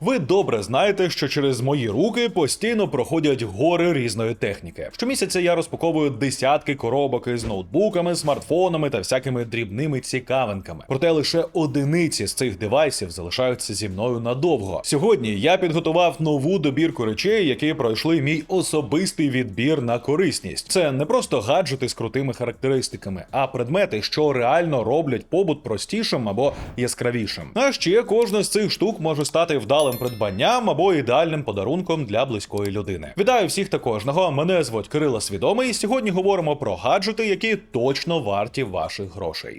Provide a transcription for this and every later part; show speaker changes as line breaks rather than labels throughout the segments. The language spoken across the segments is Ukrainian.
Ви добре знаєте, що через мої руки постійно проходять гори різної техніки. Щомісяця я розпаковую десятки коробок із ноутбуками, смартфонами та всякими дрібними цікавинками. Проте лише одиниці з цих девайсів залишаються зі мною надовго. Сьогодні я підготував нову добірку речей, які пройшли мій особистий відбір на корисність. Це не просто гаджети з крутими характеристиками, а предмети, що реально роблять побут простішим або яскравішим. А ще кожна з цих штук може стати вдалим придбанням або ідеальним подарунком для близької людини. Вітаю всіх та кожного. Мене звуть Кирило Свідомий. і Сьогодні говоримо про гаджети, які точно варті ваших грошей.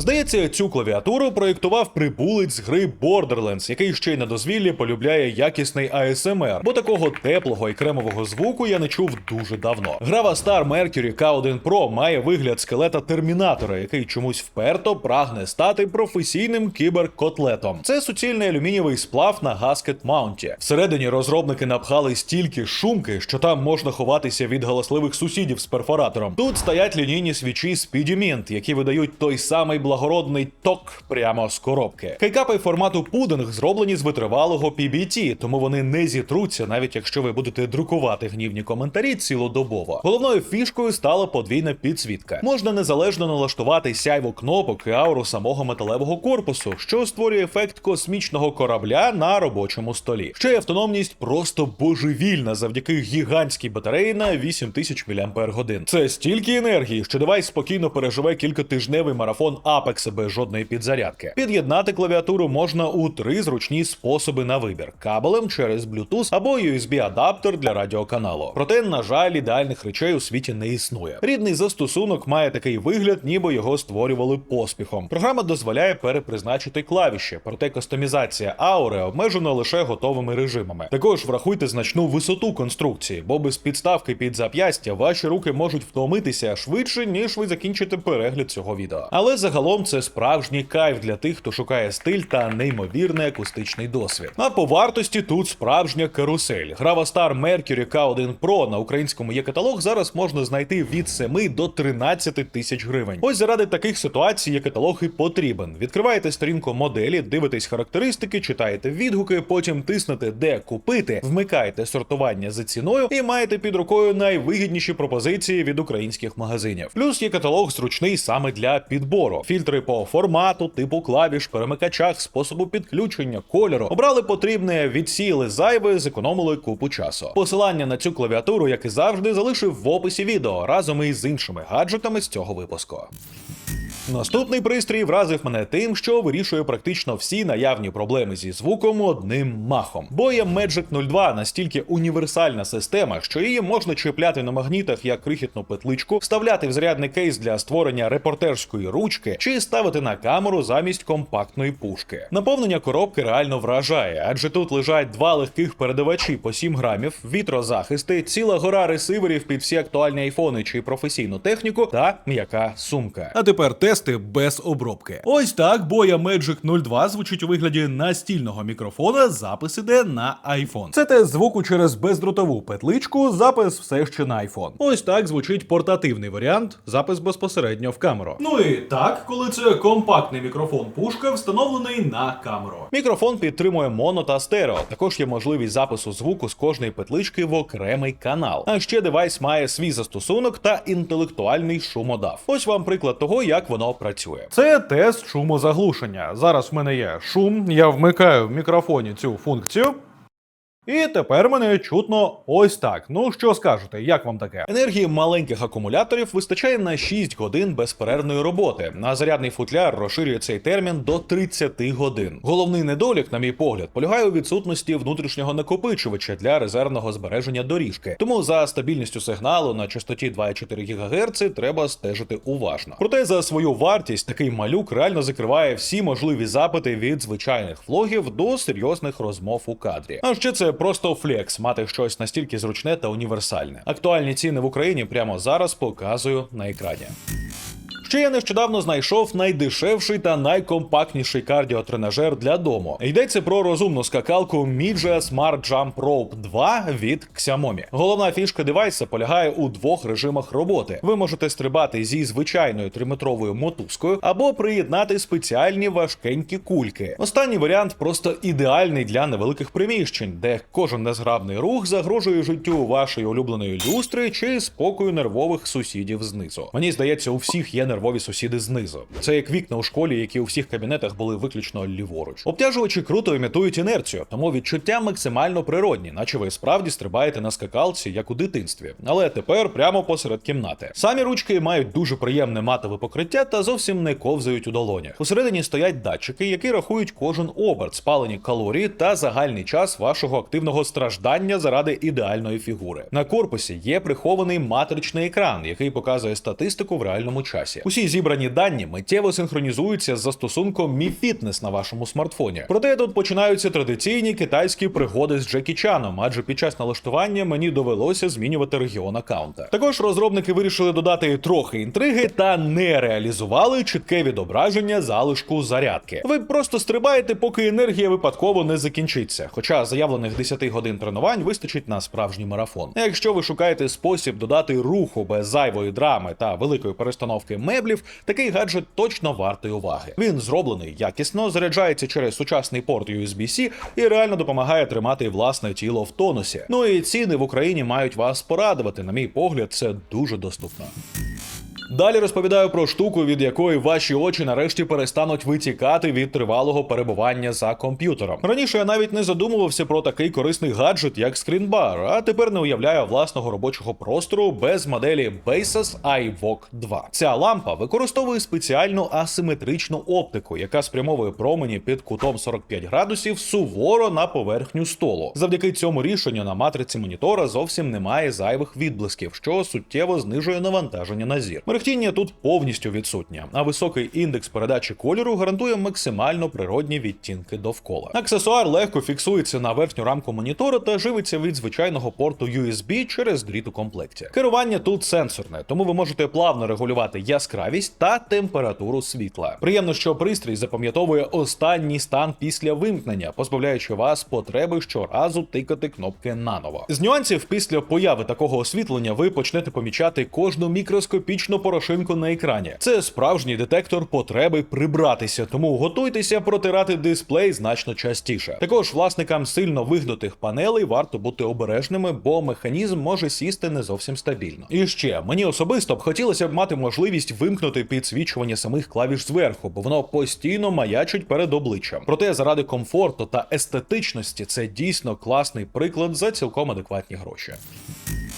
Здається, цю клавіатуру проєктував прибулець з гри Borderlands, який ще й на дозвіллі полюбляє якісний ASMR, бо такого теплого і кремового звуку я не чув дуже давно. Грава Star Mercury K1 Pro має вигляд скелета термінатора, який чомусь вперто прагне стати професійним кіберкотлетом. Це суцільний алюмінієвий сплав на гаскет маунті. Всередині розробники напхали стільки шумки, що там можна ховатися від галасливих сусідів з перфоратором. Тут стоять лінійні свічі Speedy Mint, які видають той самий благородний ток прямо з коробки. Кейкапи формату пудинг зроблені з витривалого PBT, тому вони не зітруться, навіть якщо ви будете друкувати гнівні коментарі цілодобово. Головною фішкою стала подвійна підсвітка. Можна незалежно налаштувати сяйво кнопок і ауру самого металевого корпусу, що створює ефект космічного корабля на робочому столі. Ще й автономність просто божевільна завдяки гігантській батареї на 8000 мАч. Це стільки енергії, що девайс спокійно переживе кількатижневий марафон Apex без жодної підзарядки. Під'єднати клавіатуру можна у три зручні способи на вибір: кабелем через Bluetooth або USB-адаптер для радіоканалу. Проте, на жаль, ідеальних речей у світі не існує. Рідний застосунок має такий вигляд, ніби його створювали поспіхом. Програма дозволяє перепризначити клавіші, проте кастомізація аури обмежена лише готовими режимами. Також врахуйте значну висоту конструкції, бо без підставки під зап'ястя ваші руки можуть втомитися швидше, ніж ви закінчите перегляд цього відео. Але загалом це справжній кайф для тих, хто шукає стиль та неймовірний акустичний досвід. А по вартості тут справжня карусель. Грава Star Mercury K1 Pro на українському є каталог зараз можна знайти від 7 до 13 тисяч гривень. Ось заради таких ситуацій є каталог і потрібен. Відкриваєте сторінку моделі, дивитесь характеристики, читаєте відгуки, потім тиснете де купити, вмикаєте сортування за ціною і маєте під рукою найвигідніші пропозиції від українських магазинів. Плюс є каталог зручний саме для підбору. Фільтри по формату, типу клавіш, перемикачах, способу підключення, кольору. Обрали потрібне, відсіяли зайве, зекономили купу часу. Посилання на цю клавіатуру, як і завжди, залишив в описі відео разом із іншими гаджетами з цього випуску. Наступний пристрій вразив мене тим, що вирішує практично всі наявні проблеми зі звуком одним махом. Боя Magic 02 настільки універсальна система, що її можна чіпляти на магнітах як крихітну петличку, вставляти в зарядний кейс для створення репортерської ручки чи ставити на камеру замість компактної пушки. Наповнення коробки реально вражає, адже тут лежать два легких передавачі по 7 грамів, вітрозахисти, ціла гора ресиверів під всі актуальні айфони чи професійну техніку та м'яка сумка. А тепер тести без обробки. Ось так боя Magic 02 звучить у вигляді настільного мікрофона. Запис іде на iPhone. Це тест звуку через бездротову петличку. Запис все ще на iPhone. Ось так звучить портативний варіант. Запис безпосередньо в камеру. Ну і так, коли це компактний мікрофон пушка, встановлений на камеру. Мікрофон підтримує моно та стерео. Також є можливість запису звуку з кожної петлички в окремий канал. А ще девайс має свій застосунок та інтелектуальний шумодав. Ось вам приклад того, як воно працює. Це тест шумозаглушення. Зараз в мене є шум. Я вмикаю в мікрофоні цю функцію. І тепер мене чутно ось так. Ну що скажете, як вам таке? Енергії маленьких акумуляторів вистачає на 6 годин безперервної роботи. На зарядний футляр розширює цей термін до 30 годин. Головний недолік, на мій погляд, полягає у відсутності внутрішнього накопичувача для резервного збереження доріжки. Тому за стабільністю сигналу на частоті 2,4 ГГц треба стежити уважно. Проте за свою вартість такий малюк реально закриває всі можливі запити від звичайних влогів до серйозних розмов у кадрі. А ще це просто флекс мати щось настільки зручне та універсальне. Актуальні ціни в Україні прямо зараз показую на екрані. Ще я нещодавно знайшов найдешевший та найкомпактніший кардіотренажер для дому. Йдеться про розумну скакалку Midge Smart Jump Rope 2 від Xiaomi. Головна фішка девайса полягає у двох режимах роботи. Ви можете стрибати зі звичайною триметровою мотузкою або приєднати спеціальні важкенькі кульки. Останній варіант просто ідеальний для невеликих приміщень, де кожен незграбний рух загрожує життю вашої улюбленої люстри чи спокою нервових сусідів знизу. Мені здається, у всіх є нервові сусіди знизу. Це як вікна у школі, які у всіх кабінетах були виключно ліворуч. Обтяжувачі круто імітують інерцію, тому відчуття максимально природні, наче ви справді стрибаєте на скакалці, як у дитинстві. Але тепер прямо посеред кімнати. Самі ручки мають дуже приємне матове покриття та зовсім не ковзають у долонях. Усередині стоять датчики, які рахують кожен оберт, спалені калорії та загальний час вашого активного страждання заради ідеальної фігури. На корпусі є прихований матричний екран, який показує статистику в реальному часі. Усі зібрані дані миттєво синхронізуються з застосунком Mi Fitness на вашому смартфоні. Проте тут починаються традиційні китайські пригоди з Джекі Чаном, адже під час налаштування мені довелося змінювати регіон аккаунта. Також розробники вирішили додати трохи інтриги та не реалізували чітке відображення залишку зарядки. Ви просто стрибаєте, поки енергія випадково не закінчиться. Хоча заявлених 10 годин тренувань вистачить на справжній марафон. Якщо ви шукаєте спосіб додати руху без зайвої драми та великої перестановки меблів, такий гаджет точно вартий уваги. Він зроблений якісно, заряджається через сучасний порт USB-C і реально допомагає тримати власне тіло в тонусі. Ну і ціни в Україні мають вас порадувати. На мій погляд, це дуже доступно. Далі розповідаю про штуку, від якої ваші очі нарешті перестануть витікати від тривалого перебування за комп'ютером. Раніше я навіть не задумувався про такий корисний гаджет, як скрінбар, а тепер не уявляю власного робочого простору без моделі Basis iVoc 2. Ця лампа використовує спеціальну асиметричну оптику, яка спрямовує промені під кутом 45 градусів суворо на поверхню столу. Завдяки цьому рішенню на матриці монітора зовсім немає зайвих відблисків, що суттєво знижує навантаження на зір. Мерехтіння тут повністю відсутнє, а високий індекс передачі кольору гарантує максимально природні відтінки довкола. Аксесуар легко фіксується на верхню рамку монітора та живиться від звичайного порту USB через дріт у комплекті. Керування тут сенсорне, тому ви можете плавно регулювати яскравість та температуру світла. Приємно, що пристрій запам'ятовує останній стан після вимкнення, позбавляючи вас потреби щоразу тикати кнопки наново. З нюансів після появи такого освітлення ви почнете помічати кожну мікроскопічну порошинку на екрані. Це справжній детектор потреби прибратися, тому готуйтеся протирати дисплей значно частіше. Також власникам сильно вигнутих панелей варто бути обережними, бо механізм може сісти не зовсім стабільно. І ще мені особисто б хотілося б мати можливість вимкнути підсвічування самих клавіш зверху, бо воно постійно маячить перед обличчям. Проте заради комфорту та естетичності це дійсно класний приклад за цілком адекватні гроші.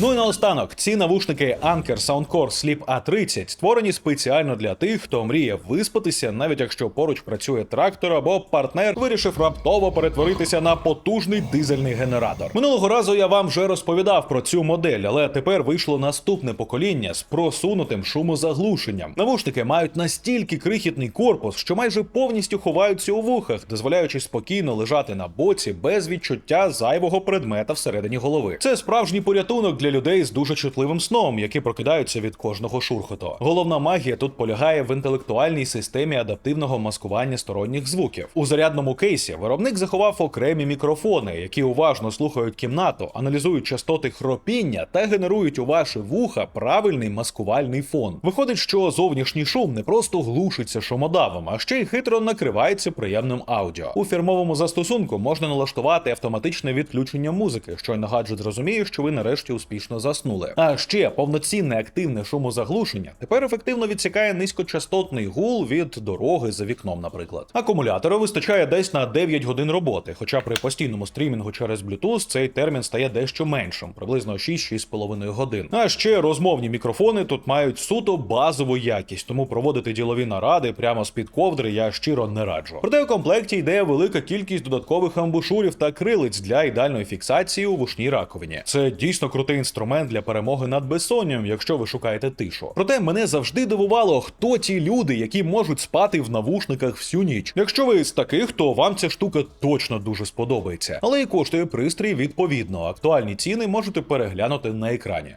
Ну і наостанок, ці навушники Anker Soundcore Sleep A30 створені спеціально для тих, хто мріє виспатися, навіть якщо поруч працює трактор або партнер вирішив раптово перетворитися на потужний дизельний генератор. Минулого разу я вам вже розповідав про цю модель, але тепер вийшло наступне покоління з просунутим шумозаглушенням. Навушники мають настільки крихітний корпус, що майже повністю ховаються у вухах, дозволяючи спокійно лежати на боці без відчуття зайвого предмета всередині голови. Це справжній порятунок для людей з дуже чутливим сном, які прокидаються від кожного шурхоту. Головна магія тут полягає в інтелектуальній системі адаптивного маскування сторонніх звуків. У зарядному кейсі виробник заховав окремі мікрофони, які уважно слухають кімнату, аналізують частоти хропіння та генерують у ваші вуха правильний маскувальний фон. Виходить, що зовнішній шум не просто глушиться шумодавом, а ще й хитро накривається приємним аудіо. У фірмовому застосунку можна налаштувати автоматичне відключення музики, щойно гаджет зрозуміє, що ви нарешті успішно заснули. А ще повноцінне активне шумозаглушення тепер ефективно відсікає низькочастотний гул від дороги за вікном, наприклад. Акумулятора вистачає десь на 9 годин роботи, хоча при постійному стрімінгу через Bluetooth цей термін стає дещо меншим, приблизно 6-6,5 годин. А ще розмовні мікрофони тут мають суто базову якість, тому проводити ділові наради прямо з під ковдри я щиро не раджу. Проте у комплекті йде велика кількість додаткових амбушурів та крилиць для ідеальної фіксації у вушній раковині. Це дійсно крутий інструмент для перемоги над безсонням, якщо ви шукаєте тишу. Проте мене завжди дивувало, хто ті люди, які можуть спати в навушниках всю ніч. Якщо ви з таких, то вам ця штука точно дуже сподобається. Але і коштує пристрій відповідно. Актуальні ціни можете переглянути на екрані.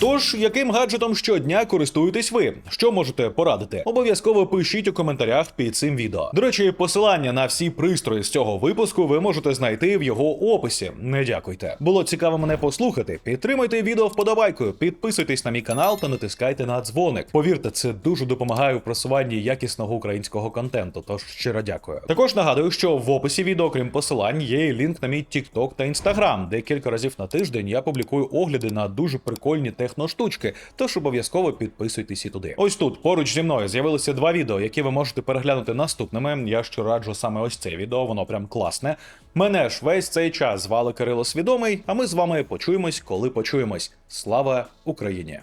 Тож, яким гаджетом щодня користуєтесь ви? Що можете порадити? Обов'язково пишіть у коментарях під цим відео. До речі, посилання на всі пристрої з цього випуску ви можете знайти в його описі. Не дякуйте. Було цікаво мене послухати. Підтримуйте відео вподобайкою, підписуйтесь на мій канал та натискайте на дзвоник. Повірте, це дуже допомагає у просуванні якісного українського контенту. Тож щиро дякую. Також нагадую, що в описі відео, крім посилань, є і лінк на мій TikTok та Instagram, де кілька разів на тиждень я публікую огляди на дуже прикольні техноштучки. Тож обов'язково підписуйтесь і туди. Ось тут поруч зі мною з'явилися два відео, які ви можете переглянути наступними. Я що раджу саме ось це відео, воно прям класне. Мене ж весь цей час звали Кирило Свідомий, а ми з вами почуємось, коли почуємось. Слава Україні!